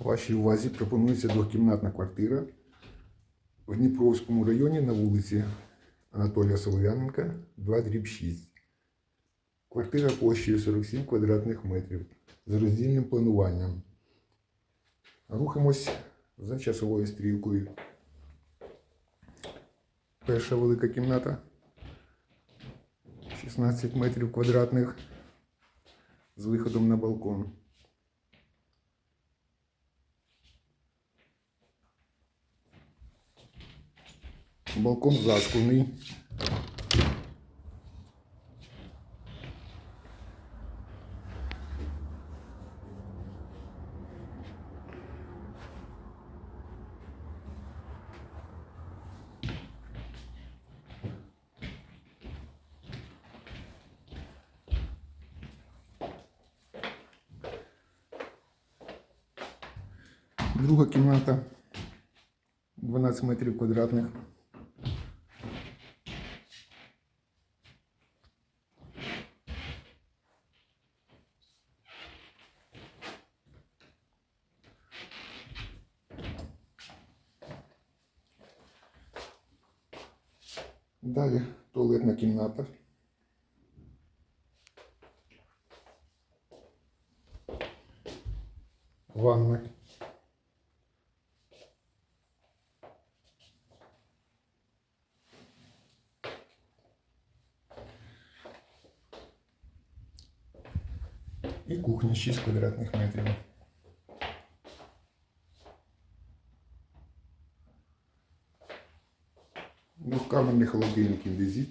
Вашій увазі пропонується двокімнатна квартира в Дніпровському районі на вулиці Анатолія Солов'яненка, 2 дріб 6. Квартира площею 47 квадратних метрів з роздільним плануванням. Рухаємось за часовою стрілкою. Перша велика кімната 16 метрів квадратних з виходом на балкон. Балкон засклений. Друга кімната 12 метрів квадратних. Далі туалетна кімната. Ванна. І кухня 6 квадратних метрів. Двухкамерний холодильник інвізит.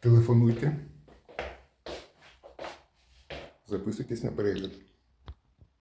Телефонуйте. Записуйтесь на перегляд.